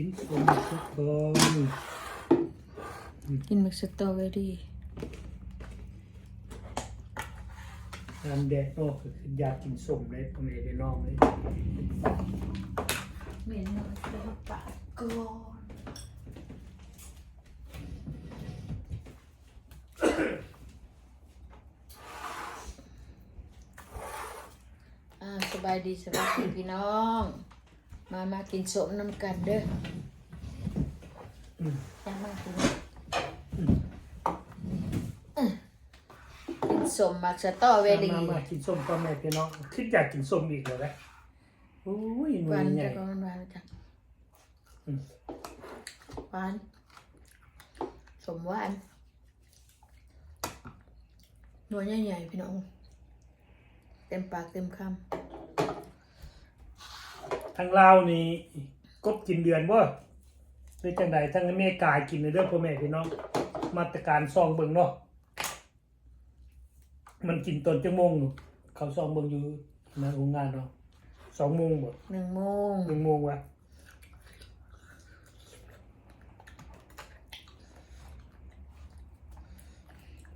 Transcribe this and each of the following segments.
กินส้มทุกคนกินหมึกสตรอเบอรี่ตามแดดเนอกก็คืออยากกินส้มเลยพ่อแม่ได้น้องเลยเหม็นหน่อยแล้วก็ปาดก่อนอ่าสบายดีสบายดีพี่น้อง มามากินสมน้ำกันเด้ออืมยังมากินกินสมหมักสตรอเบอรี่มามากินส้มพ่อแม่พี่น้องคิดอยากกินส้มอีกแล้วแหละโอ้ยหหมืวาอนใหญ่จะก็มันหวานจังอืมหวานสมหวานหนัวใหญ่ๆพี่น้อง เต็มปากเต็มค ทางลาวนี่กบกินเดือนบ่หรือจังใดทางอเมริกากินในเรื่องพ่อแม่พี่น้อง มาตรการซองเบิ่งเนาะมันกินตอนจังโมงหนูเขาซองเบิ่งอยู่ในโรงงานเนาะสองโมงบ่ำหนึ่งโมงหนึ่งโมงวะ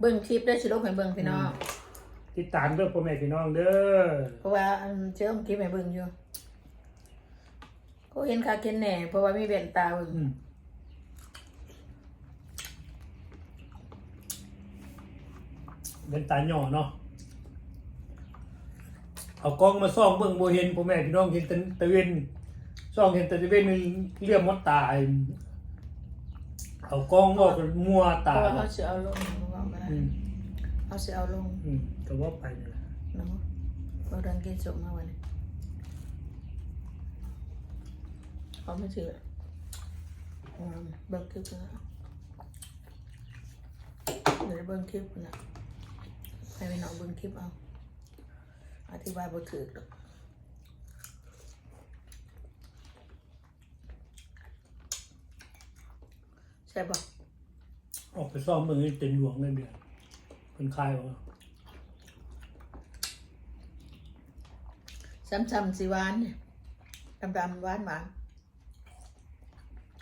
เบิ่งคลิปได้อสิลูกให้เบิ่งพี่น้อง ติดตามเรื่องพ่อแม่พี่น้องเด้อเพราะว่าอันเชื่อมคลิปให้เบิ่งอยู่ ก็เห็นคาเคนแหน่เพราะว่ามีแว่นตาเบิ่งอืมเป็นตาหย่อเนาะเอากล้องมาซ่องเบิ่งบ่เห็นพ่อแม่พี่น้องเห็นแต่ตะเวนซ่องเห็นแต่ตะเวนนี่เลี่ยมมดตาไอ้เอากล้องบอกมัวเพตาราะว่าเขาสิเอาลงเขาบอกมาอืมเขาสิเอาลงอืมก็ว่าไปนี่แหละเนาะเราดันกินสมมาวันนี้ เขาไม่ถืออืมเบิ่งคลิปนะเดี๋ยวเบิ่งคลิปนะให้พี่น้องเบิ่งคลิปเอา อธิบายบ่ถือหรอกใช่ปะออกไปซ่อมเบิ่งนี่เต็มหลวงเลยเดือนเพิ่นคายว่าซ้ำๆสิหวานเนี่ยดำๆหวานหวาน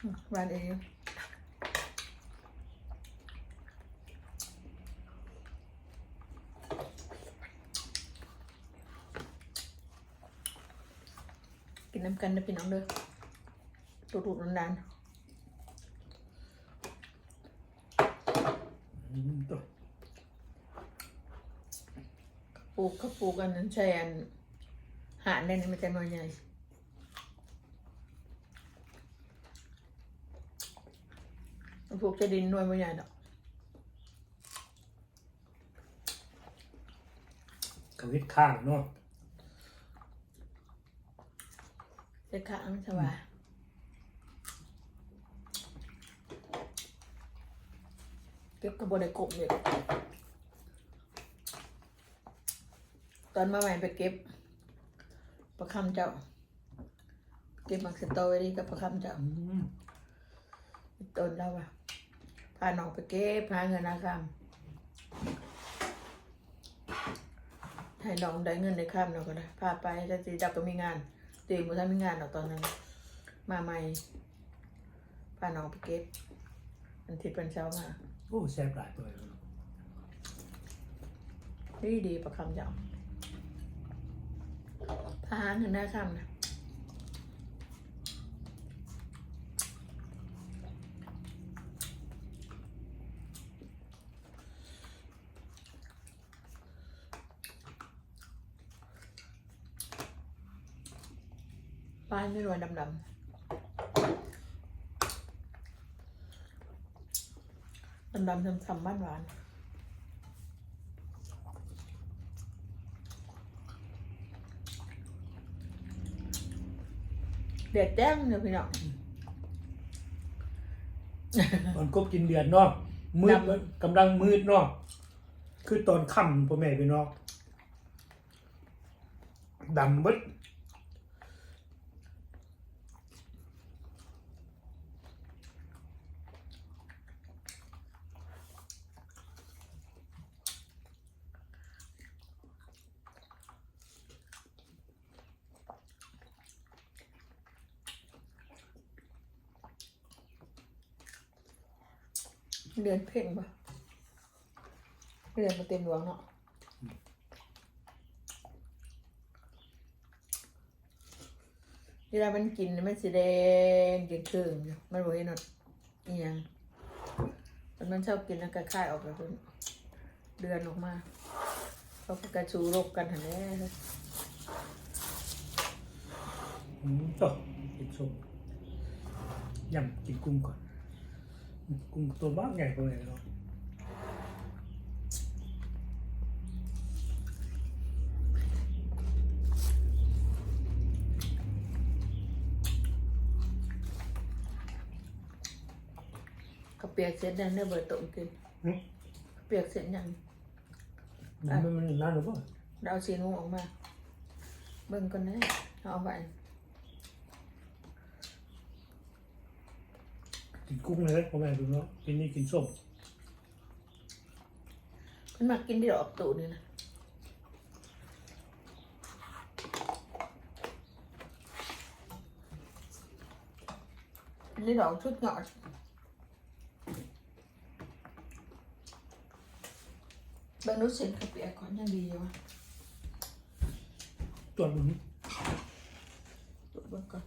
อืมหวานเอกินน้ำกันนะพี่น้องเด้อตุกๆนานๆ ปลูกเขาปลูกกันนั้นใช่อันหาได้นี่มันจะน้อยใหญ่ ปลูกจะดินน้อยไม่ใหญ่ดอกกวิดข้างเนาะจะข้างสบายเก็บกระบอกในกบเลยตอนมาใหม่ไปเก็บประคำเจ้า เก็บมักสตรอเบอรี่กับประคำเจ้าอืมต้นแล้วอะ พาน้องไปเก็บพาเงินนะครับให้น้องได้เงินในข้ามเราก็ได้พาไปแล้วจีดับก็มีงานตีมือถ้ามีงานเนาะตอนนั้น มาใหม่พาน้องไปเก็บอันที่เป็นเช้ามาโอ้แซ่บหลายตัวเลยดีดีประคำจังพาเงินได้ข้ามนะ ปลายไม่รวยดำดำดำดำๆช้ำๆบ้านหวานเด็ดแจ้งเลยพี่น้องตอนกบกินเดือนเนาะมืดดำกำลังมืดเนาะคือตอนค่ำพ่อแม่พี่น้องดำเบิด เดือนเพ่งปะเดือนมาเต็มดวงเนาะเวลามันกินมันสีแดงเกินครึ่งมันบอกให้นอดอียงมันมันชอบกินแล้วก็คายออกไปเป็นเดือนออกมาเขาก็กระชูรบกันหันแหละอืมต่อกินส้มยำกินกุ้งก่อน กุ้งตัวบ้าใหญ่กว่าไหนเนาะกระเปียกเสร็จแล้วเนี่ยเบิดต้ม กินหึกระเปียกเสร็จยังมันมันมันนานหรือเปล่าเราเอาสีนูออกมาเบิ่งก่อนนะเอาไปกินกุ้งเลยพ่อแม่ดูเนาะกินนี่กินส้มมันมากินที่ดอกตูนี่นะนี่ดอกชุดหยอดเบิ่งรู้สึกกระเปียกก่อนยังดีอยู่วะตรวจบุญ ตรวจเบิ่งก่อน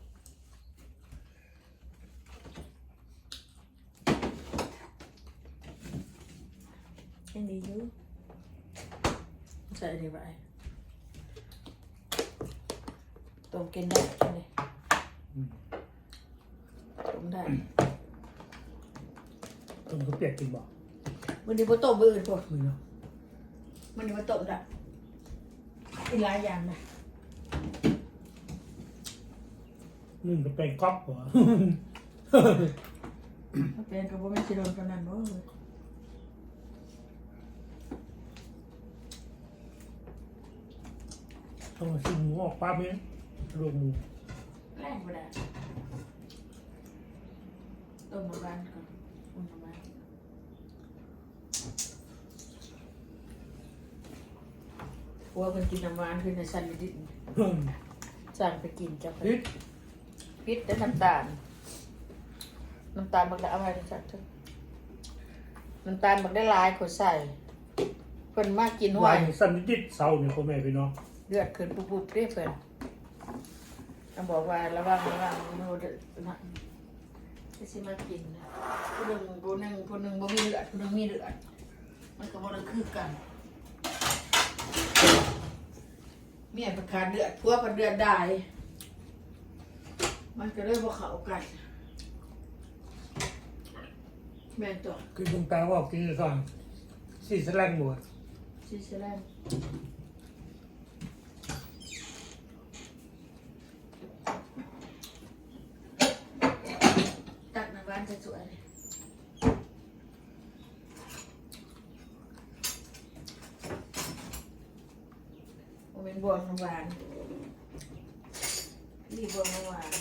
ยัง ดีอยู่ใส่ดีไปต้มกินได้กินเลยอืมต้มได้ต้มก็เปียกกินบ่มันดีบ่ต้มมืออื่นพวกมือเนาะมันดีบ่ต้มได้กินหลายอย่างนะนึ่งก็เป็นก๊อกหัวถ้าเป็นก็บ่แม่นสิโดนกันนั่นบ่ ต้องมาชิมหมูออกป้าเมียรวมหมูแรงบ่ได้ต้มน้ำร้านก่อนต้มน้ำร้านหัวมันกินน้ำหวานคือในสันดินสั่งไปกินจ้ะนิดพริษและน้ำตาล น้ำตาลบักได้เอาไว้จักเถอะน้ำตาลบักได้หลายคนใส่เพิ่นมากินห้ววายยสั้นนิดๆเศร้าเนี่ยพ่อแม่พี่น้องเลือดขึ้นปุ๊บๆเด้เพิ่นต้องบอกว่าระวังระวังโนเดนะจะสิมากินนะผู้หนึ่งผู้หนึ่งผู้หนึ่งบ่มีเลือดผู้หนึ่งมีเลือดมันก็บ่ได้คือกันเมียประคาดเลือดพัวประเดือดได้ มันก็เลยบ่เข้ากันแม่นตัวคือคุณตาว่ากินก่อนสี่สแลงหมดซีเซแลนตักในบ้านจะสวยเลยโมเป็น บวงน้ำหวานนี่บวงน้ำหวาน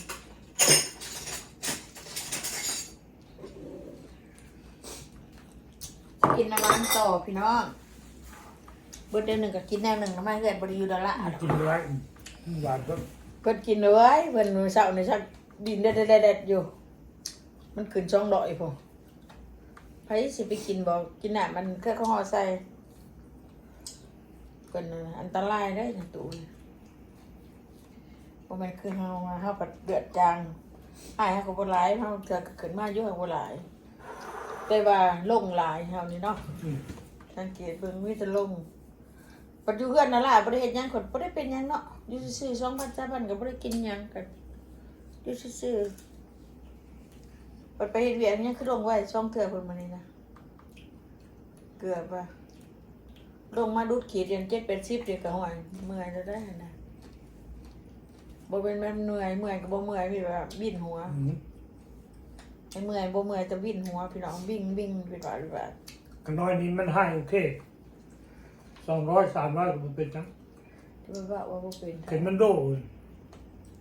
กินน้ำหวานต่อพี่น้องเบิดเดือนหนึ่งก็กินแนวหนึ่งน้ำมันเกิดบริยูดอลละกินไว้หวานก็เพิ่นกินเลยเพิ่นมื้อเช้านี่ชักดินเด็ดๆๆอยู่ มันขึ้นช่องดอยพุ่นไผสิไปกินบ่กินน่ะมันแค่ข้าวห่อใส่ เพิ่นน่ะอันตรายได้นะตูนบ่แม่นคือเฮามาเฮาปัดเดือดจังอ้ายเฮาก็บ่หลายเฮาเทื่อก็ขึ้นมาอยู่เฮาบ่หลาย แต่ว่าลงหลายเฮานี่เนาะอืมสังเกตเบิ่งมีแต่ลงปัจจุบันนั่นล่ะบ่ได้เฮ็ดหยังคนบ่ได้เป็นหยังเนาะอยู่ซื่อๆ2,000 3,000ก็บ่ได้กินหยังกันอยู่ซื่อๆปัดไปเฮ็ดเวียกหยังคือลงไว้ช่องเทื่อเพิ่นมานี่นะเกือบว่า ลงมาดูดขีดอย่าง7 80เดี๋ยวก็ห้อยเมื่อยแล้วได้หั่นน่ะบ่เป็นแม่นเหนื่อยเมื่อยก็บ่เมื่อยมีแบบบินหัวอืมไอ้เมื่อยบ่เมื่อยแต่บินหัวพี่น้องวิ่งวิ่งเป็นว่าเป็นว่ากันน้อยนี้มันให้โอเคสองร้อยสามร้อยก็มันเป็นจังที่ว่าว่าบ่เป็นเข็นมันโดเลย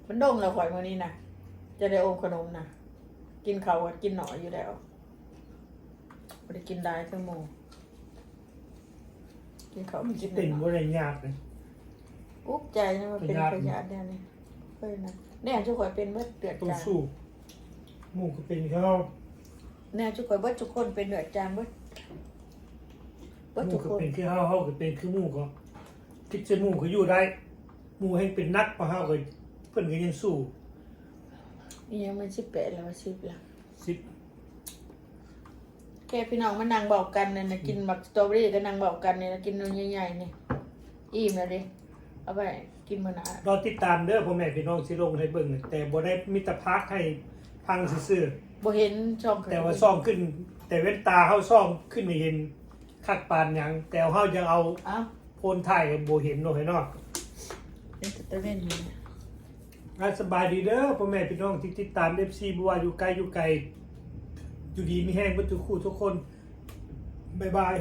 มันดงแล้วข่อยมื้อนี้นะจะได้อมขนมนะกินข้าวก็กินหน่อยอยู่แล้วบ่ได้กินได้ทั้งหมู่ กินข้าวมันกินติ่งหน่ว่าอยอะไรยากเลยอุ๊บใจนะว่าเป็นพยาธิพยาธิแน่นี่เพิ่นนะแน่ทุกข่อยเป็นเบิดเดือดต้องจังสู้หมูก็เป็นเขาแน่ทุกคนเบิดทุกคนเป็นเดือดจานเบิดหเบิดมู่ทุกก็คนเป็นคือเฮาเฮาก็เป็นคือหมู่ก็คิดจะหมู่ก็อยู่ได้หมู่ให้เป็นนักกว่าเฮาก็เพิ่นก็ยังสู้นี่ยังมันสิบแปดแล้วสิบละสิบ แค่พี่น้องมานั่งบอกกันเนี่ยนะกินบักสตรอเบอรี่ก็นั่งบอกกันเนี่ยนะกินนมใหญ่ๆเนี่ยอิ่มแล้วดิเอาไปกินมื้อหน้ารอติดตามเด้อพ่อแม่พี่น้องสิลงให้เบิ่งแต่บ่ได้มีแต่พักให้พังซื่อบ่เห็นช่องๆแต่ว่าซ่องขึ้น แต่เว้นตาเฮาซ่องขึ้นให้เห็นคักปานหยังแต่เฮายังเอาเอ้าโพนถ่ายบ่เห็นเนาะให้เนาะเป็นสตรอเบอรี่เนี่ยอะสบายดีเด้อพ่อแม่พี่น้องที่ติดตาม FC บ่ว่าอยู่ไกลอยู่ไกล อยู่ดีมีแห้งเบ่ทุกคู่ทุกคน บ๊ายบาย